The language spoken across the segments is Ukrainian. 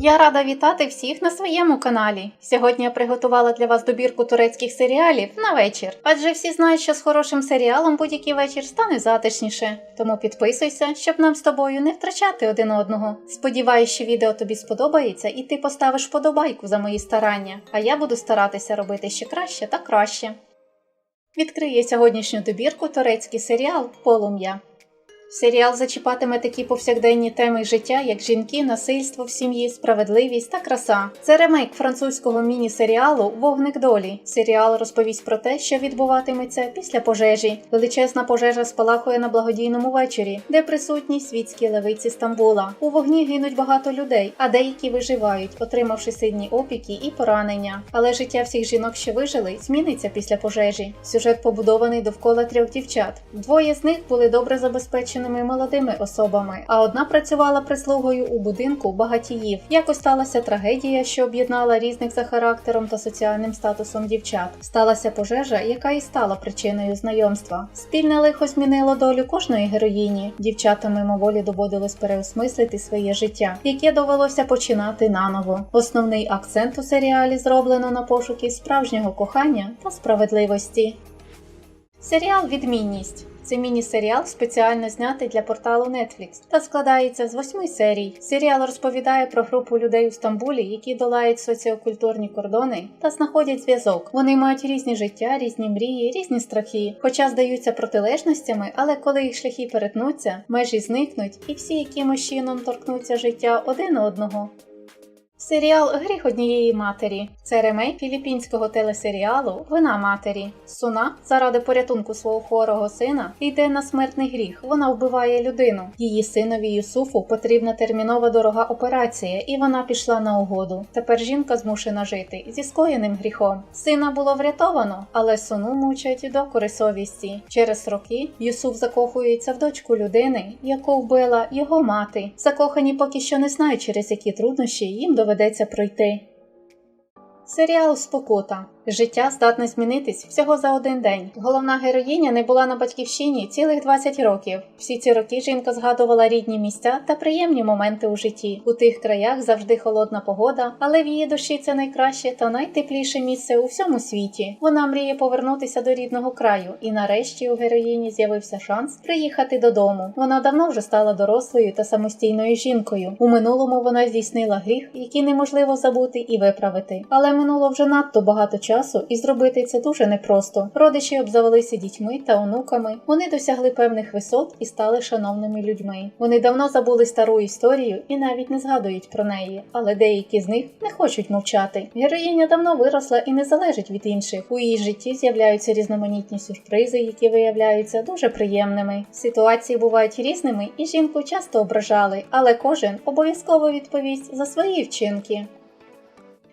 Я рада вітати всіх на своєму каналі. Сьогодні я приготувала для вас добірку турецьких серіалів на вечір. Адже всі знають, що з хорошим серіалом будь-який вечір стане затишніше. Тому підписуйся, щоб нам з тобою не втрачати один одного. Сподіваюсь, що відео тобі сподобається і ти поставиш подобайку за мої старання, а я буду старатися робити ще краще та краще. Відкриє сьогоднішню добірку турецький серіал Полум'я. Серіал зачіпатиме такі повсякденні теми життя, як жінки, насильство в сім'ї, справедливість та краса. Це ремейк французького міні-серіалу Вогник долі. Серіал розповість про те, що відбуватиметься після пожежі. Величезна пожежа спалахує на благодійному вечорі, де присутні світські левиці Стамбула. У вогні гинуть багато людей, а деякі виживають, отримавши сильні опіки і поранення. Але життя всіх жінок, що вижили, зміниться після пожежі. Сюжет побудований довкола трьох дівчат. Двоє з них були добре забезпеченими молодими особами, а одна працювала прислугою у будинку багатіїв. Якось сталася трагедія, що об'єднала різних за характером та соціальним статусом дівчат. Сталася пожежа, яка і стала причиною знайомства. Спільне лихо змінило долю кожної героїні. Дівчатам мимоволі доводилось переосмислити своє життя, яке довелося починати наново. Основний акцент у серіалі зроблено на пошуки справжнього кохання та справедливості. Серіал Відмінність. Це міні-серіал спеціально знятий для порталу Netflix та складається з восьми серій. Серіал розповідає про групу людей у Стамбулі, які долають соціокультурні кордони та знаходять зв'язок. Вони мають різні життя, різні мрії, різні страхи, хоча здаються протилежностями, але коли їх шляхи перетнуться, межі зникнуть, і всі якимось чином торкнуться життя один одного. Серіал Гріх однієї матері це ремейк філіппінського телесеріалу Вина матері. Суна заради порятунку свого хворого сина йде на смертний гріх. Вона вбиває людину. Її синові Юсуфу потрібна термінова дорога операція, і вона пішла на угоду. Тепер жінка змушена жити зі скоєним гріхом. Сина було врятовано, але суну мучать докори совісті. Через роки Юсуф закохується в дочку людини, яку вбила його мати. Закохані поки що не знають, через які труднощі їм доведеться пройти. Серіал Спокута. Життя здатне змінитись всього за один день. Головна героїня не була на батьківщині цілих 20 років. Всі ці роки жінка згадувала рідні місця та приємні моменти у житті. У тих краях завжди холодна погода, але в її душі це найкраще та найтепліше місце у всьому світі. Вона мріє повернутися до рідного краю, і нарешті у героїні з'явився шанс приїхати додому. Вона давно вже стала дорослою та самостійною жінкою. У минулому вона здійснила гріх, який неможливо забути і виправити. Але минуло вже надто багато часу часу, і зробити це дуже непросто. Родичі обзавелися дітьми та онуками. Вони досягли певних висот і стали шановними людьми. Вони давно забули стару історію і навіть не згадують про неї, але деякі з них не хочуть мовчати. Героїня давно виросла і не залежить від інших. У її житті з'являються різноманітні сюрпризи, які виявляються дуже приємними. Ситуації бувають різними, і жінку часто ображали, але кожен обов'язково відповість за свої вчинки.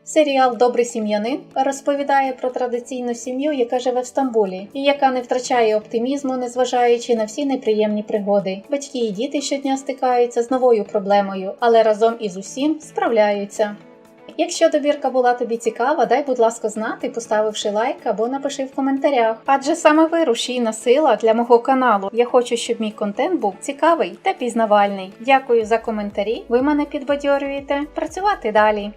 Серіал Добрий сім'янин розповідає про традиційну сім'ю, яка живе в Стамбулі, і яка не втрачає оптимізму, незважаючи на всі неприємні пригоди. Батьки і діти щодня стикаються з новою проблемою, але разом із усім справляються. Якщо добірка була тобі цікава, дай, будь ласка, знати, поставивши лайк або напиши в коментарях. Адже саме ви рушійна сила для мого каналу. Я хочу, щоб мій контент був цікавий та пізнавальний. Дякую за коментарі. Ви мене підбадьорюєте працювати далі.